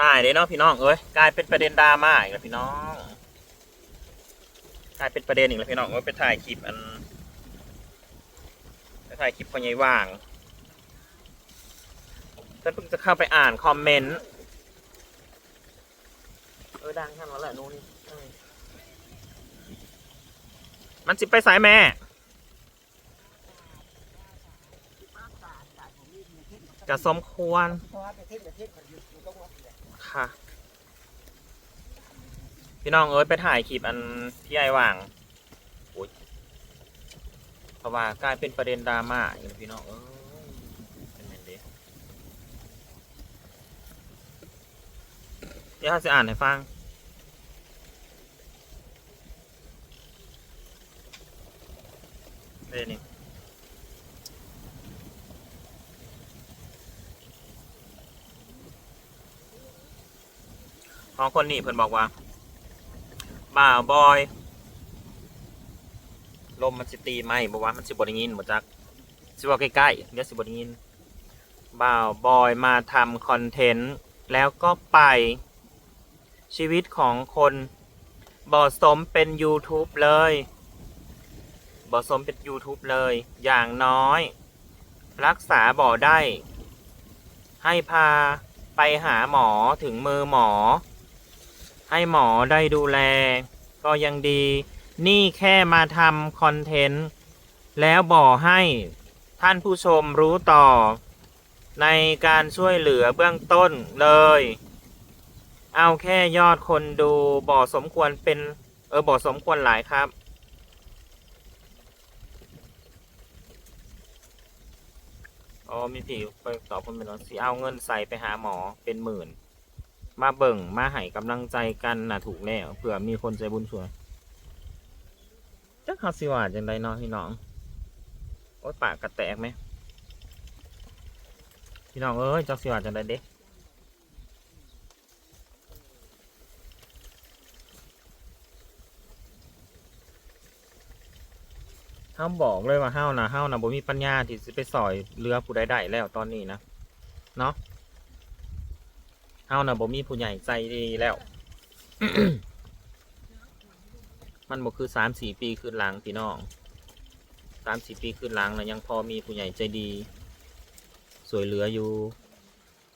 นายเด้เนาะพี่น้องเอ้ยกลายเป็นประเด็นดราม่าอีกแล้วพี่น้องกลายเป็นประเด็นอีกแล้วพี่น้องว่าไปถ่ายคลิปอันไปถ่ายคลิปคนใหญ่ว่างฉันเพิ่งจะเข้าไปอ่านคอมเมนต์เออดังท่านวแหละนู่นมันสิไปสายแม่จะสมควร ค่ะ พี่น้องเอ้ยไปถ่ายคลิปอันที่ไอว่างโอ้ยเพราะว่ากลายเป็นประเด็นดราม่าอีกแล้พี่น้องเอ้ยเป็นไงดีเดี๋ยวข้าจะอ่านให้ฟังเดี๋ยวนี้ ของคนนี้เพิ่นบอกว่าบ่าวบอย ลมมันสิตีไหมบอกว่ามันสิบไดยินหมดจักสิว่าใกล้ๆเดี๋ยวสิบไดยินบ่าวบอยมาทำคอนเทนต์แล้วก็ไปชีวิตของคนบ่สมเป็น YouTube เลยบ่สมเป็น YouTube เลย อย่างน้อย รักษาบ่ได้ ให้พาไปหาหมอถึงมือหมอ ให้หมอได้ดูแล ก็ยังดี นี่แค่มาทำคอนเทนต์ แล้วบอกให้ท่านผู้ชมรู้ต่อ ในการช่วยเหลือเบื้องต้นเลย เอาแค่ยอดคนดูบ่สมควรเป็น เออบ่สมควรหลายครับอ๋อมีผีไปตอบคนเป็นว่าสิเอาเงินใส่ไปหาหมอเป็นหมื่น มาเบิ่งมาให้กำลังใจกันน่ะถูกแล้วเผื่อมีคนใจบุญช่วยจักเขาสิว่าจังไดเนาะพี่น้อง โอ๊ยปากกระแตกไหม พี่น้องเอ้ยจักสิว่าจังไดเด้ห้ามบอกเลยว่าห้าวนะห้าวนะบ่มีปัญญาที่สิไปสอยเรือผู้ใดได้แล้วตอนนี้นะ เนาะ เฮาน่ะบ่มีผู้ใหญ่ใจดีแล้ว มันบ่คือสามสี่ปีขึ้นหลังพี่น้องสามสี่ปีขึ้นหลังนะยังพอมีผู้ใหญ่ใจดี สวยเหลืออยู่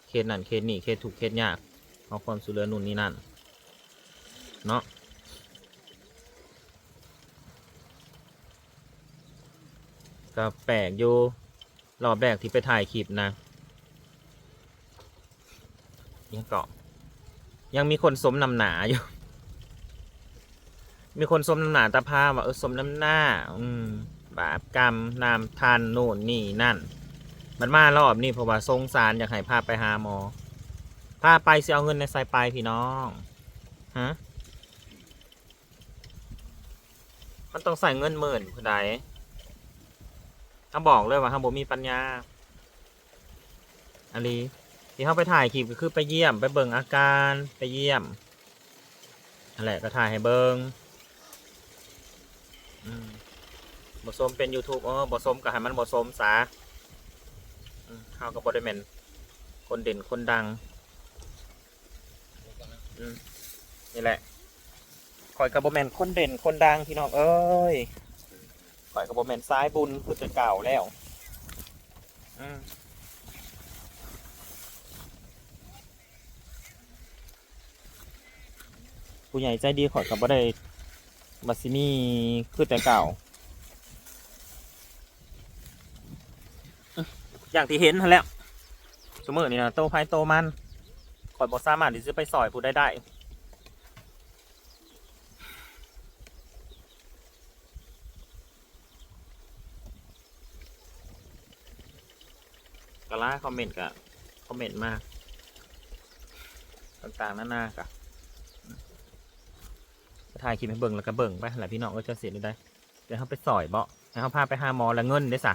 เคสนั่นเคสนี่เคสถูกเคสยากเอาความสวยเหลือนู่นนี่นั่นเนาะก็แปลกอยู่รอบแรกที่ไปถ่ายคลิปนะ ยังเกาะ ยังมีคนสมนำหนาอยู่ มีคนสมนำหนาตาพาว่าเออสมน้ำหน้า อืม บาปกรรมนามทานโน่นนี่นั่น มันมารอบนี่เพราะว่าสงสารอยากให้พาไปหาหมอพาไปเสิเอาเงินในสายไปพี่น้องฮะมันต้องใส่เงินหมื่นผู้ใดถ้าบอกเลยว่าถ้าบ่มีปัญญาอันนี้ ที่เขาไปถ่ายคลิปก็คือไปเยี่ยม ไปเบิ่งอาการไปเยี่ยมนั่นแหละก็ถ่ายให้เบิ่งอืมบสมเป็น YouTube อ๋อบสมก็ให้มันบสมซะเขาก็บบริเมนคนเด่นคนดังนี่แหละคอยกับบแมนคนเด่นคนดังพี่น้องเอ้ยคอยกับบแมนซ้ายบุญคือจะเก่าแล้ว อืม ผู้ใหญ่ใจดีขอยกับบ่ได้บัซิมีคือแต่เก่า อย่างที่เห็นนั่นแหล้วสมมตินี่นะโตภายโตมันขอยบ่สามารถที่จะไปสอยผู้ใดได้ ก็ล่าคอมเมนต์กับคอมเมนต์มาต่างๆนานากะ ถ่ายคลิปให้เบิ่งแล้วก็เบิ่งไปหลายพี่น้องก็จะเสียได้เดี๋ยวเขาไปสอยเบาะแล้วเขาพาไปหาหมอแล้วเงินได้สะ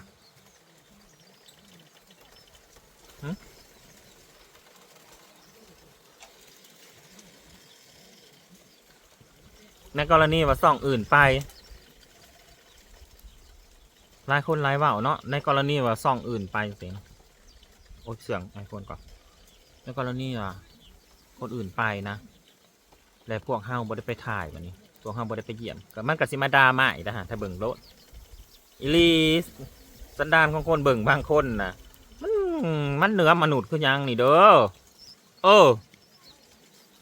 ในกรณีว่าส่องอื่นไปหลายคนหลายว่าเนาะในกรณีว่าส่องอื่นไปเสียงโอ้เสียงไอโฟนก่อนในกรณีว่าคนอื่นไปนะ และพวกเฮาบ่ได้ไปถ่ายวันนี้ พวกเฮาบ่ได้ไปเยี่ยมก็มันก็สิมาดราม่าอีกนะฮะถ้าเบิ่งโลดอีหลีสันดานของคนเบิ่งบางคนนะมันมันเหนือมนุษย์คือหยังนี่เด้อเออ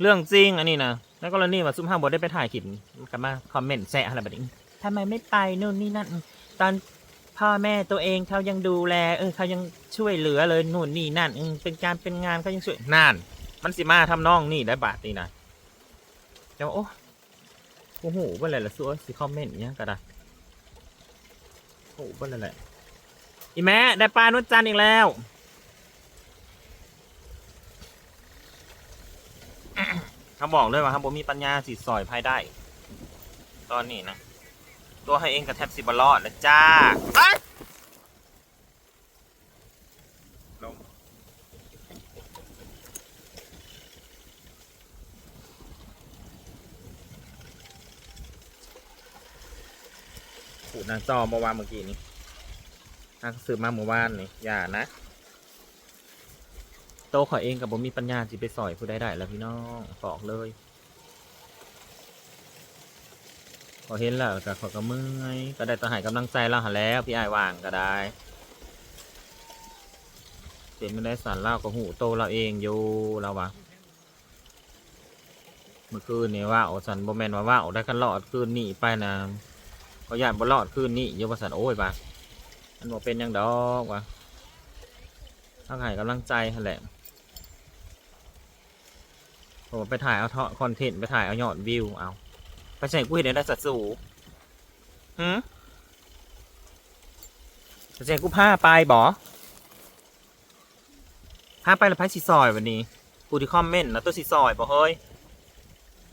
เรื่องจริงอันนี้นะแล้วกรณีว่าซุ่มห้าบได้ไปถ่ายคลิปมันก็มาคอมเมนต์แซะอะไรแบบนี้ทำไมไม่ไปนู่นนี่นั่นตอนพ่อแม่ตัวเองเขายังดูแล เออเขายังช่วยเหลือเลยนู่นนี่นั่นเออเป็นการเป็นงานเขายังช่วยนั่น มันสิมาทำน้องนี่ได้บาทนี่นะ จะว่าโอ้โอ้โหเป็นอะไรล่ะซัวสิคอมเมนต์เนี้ยก็ได้โอ้โหเป็นอะไรอีแม่ได้ปลานุชจันอีกแล้วเขาบอกเลยว่าครับผมมีปัญญาสิซอยภายได้ ตอนนี้นะ ตัวให้เองกับแทบสิบรอดแล้วจ้าเอ้ยลงผูดหนางจอเมื่อวานเมื่อกี้นี้นักสืบมาเมื่อวานนี่อย่านะ โตขอยเองกับผมมีปัญญาสิไปสอยผู้ใดได้แล้วพี่น้องบอกเลยพอเห็นแล้วก็ขอก็เมื่อยก็ได้ต่อใหายกำลังใจเราหาแล้ว พี่ไอ้วางก็ได้เห็นไม่ได้สารเล่าก็หูโตเราเองอยู่เราวะเมื่อคืนนี่ว่าโอสันโบแมนว่าว่าอได้กันหลอดคืนนี้ไปนะ ก็ย่านบ่รอดคืนนี้โยบสันโอ้ยปะมันบอกเป็นยังดอกวะต้องให้กำลังใจแหละผมไปถ่ายเอาคอนเทนต์ไปถ่ายเอายอดวิวเอาไปใส่กูเห็นได้สัตว์สูหืมจะใส่กูผ้าไปบอผ้าไปแล้วไพ่สีซอยวันนี้กูที่คอมเมนต์นะตัวสีซอยบอเฮ้ย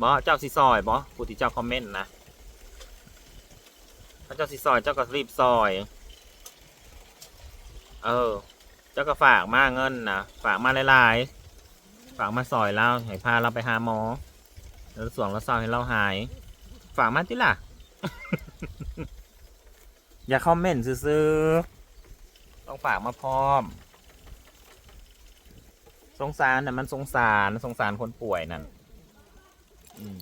บอเจ้าสีซอยบอกูที่เจ้าคอมเมนต์นะ ถ้าเจ้าสีซอยเจ้าก็รีบซอย เออ เจ้าก็ฝากมาเงินนะฝากมาหลายๆ ฝากมาซอยเราให้พาเราไปหาหมอ แล้วส่วนเราเศร้าให้เราหาย ฝากมาที่ล่ะ อย่าคอมเมนต์ซื้อๆต้องฝากมาพร้อม สงสารน่ะมันสงสารสงสารคนป่วยนั่น อืม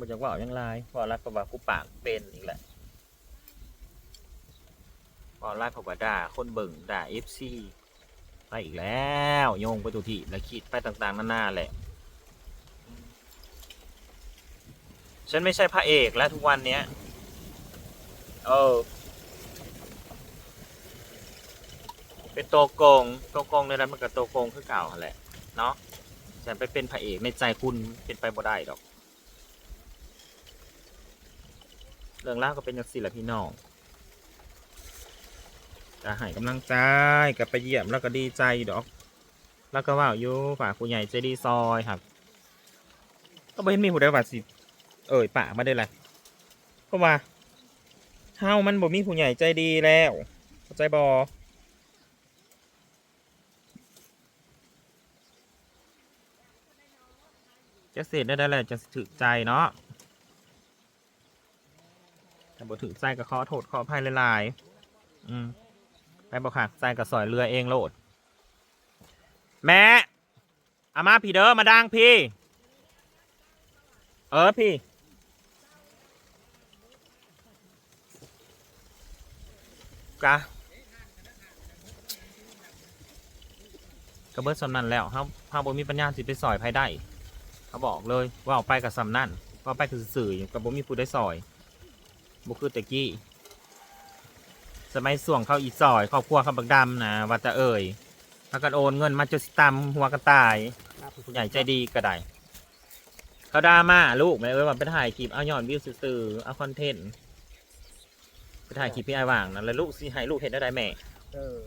มันจะว่าอายังไงพอรักกับว่ากูปากเป็นอีกแหละออนไลน์ผมว่าด่าคนเบิ่งด่าเอฟซีไปอีกแล้วโยงไปตุทีและคิดไปต่างๆนานาแหละ ฉันไม่ใช่พระเอกแล้วทุกวันเนี้ย เออ เป็นตัวโกงตัวโกงในนั้นมันกับตัวโกงคือเก่าแหละ เนาะฉันไปเป็นพระเอกในใจคุณเป็นไปบ่ได้ดอก เรื่องเล่าวก็เป็นอย่างสี่แหละพี่น้องก็ให้กำลังใจกับไปเยี่ยมแล้วก็ดีใจดอก แล้วก็ว่าอยู่ฝากผู้ใหญ่ใจดีซอยครับ ก็ไม่เห็นมีผู้ใดว่าสิ เอ่ยปากมาได้เลยเพราะว่าเฮามันบ่มีผู้ใหญ่ใจดีแล้วเข้าใจบอจะเสร็จได้ได้แหละจะถึกใจเนาะ แต่บ่ถึกใจก็ขอโทษขออภัยหลายๆอืมไปบอกค่ะใส่กับสอยเรือเองโลด แม่อามาพี่เด้อมาดังพี่ เออพี่กะกระเบิดสำนันแล้วเขาเขาบ่มีปัญญาสิไปซอยภายได้เขาบอกเลยว่าเอาไปกับสำนันว่าไปคือสื่อกับบ่มีผู้ได้ซอย บ่คือแตะกี้ สมัยส่วงเข้าอีซอยครอบครัวเขาบักดำนะว่าจะเอ่ยพากันโอนเงินมาจนสิตำหัวกันตายผู้ใหญ่ใจดีก็ได้เขาด่ามาลูกแม่เอ้ยว่าไปถ่ายคลิปเอายอดวิวซื่อๆเอาคอนเทนต์ไปถ่ายคลิปพี่ไอ้ว่างนะแล้วลูกสิให้ลูกเห็นได้ไดแม่เออ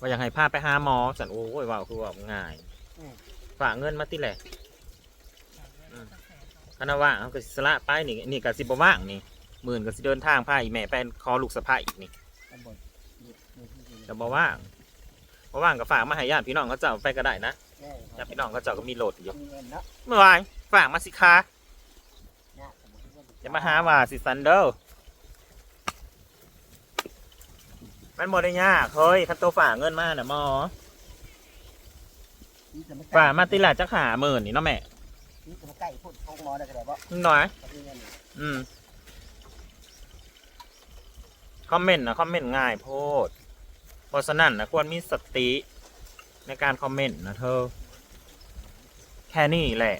ว่าอยากให้พาไปหาหมอสันโอ้ยว่าคือว่าง่ายฝากเงินมาติแหละอืม คณะว่างเขาก็สิสละไปนี่นี่ก็สิบว่างนี่หมื่นก็สิเดินทางพาอีแม่ไปคอลูกสะพ้ายอีกนี่ตำบลนี่นี่ที่ดินแต่บว่างบ่ว่างก็ฝากมาให้ญาติพี่น้องเขาเจ้าไปก็ได้นะญาติพี่น้องเขาเจ้าก็มีโหลดอยู่เมื่อวานฝากมาสิคะจะมาหาว่าสิซันเดอร์มันบ่ได้ยากเฮ้ยคันโตฝากเงินมาน่ะหมอนี่จะมาฝากมาติละจักหาหมื่นนี่เนาะแม่ นี่จะมาใกล้พูดพงหมอได้ก็ได้บ่น้อยกับนี่เงินอืม คอมเมนต์นะคอมเมนต์ง่ายโพดเพราะฉะนั้นนะควรมีสติในการคอมเมนต์นะเธอ แค่นี้แหละ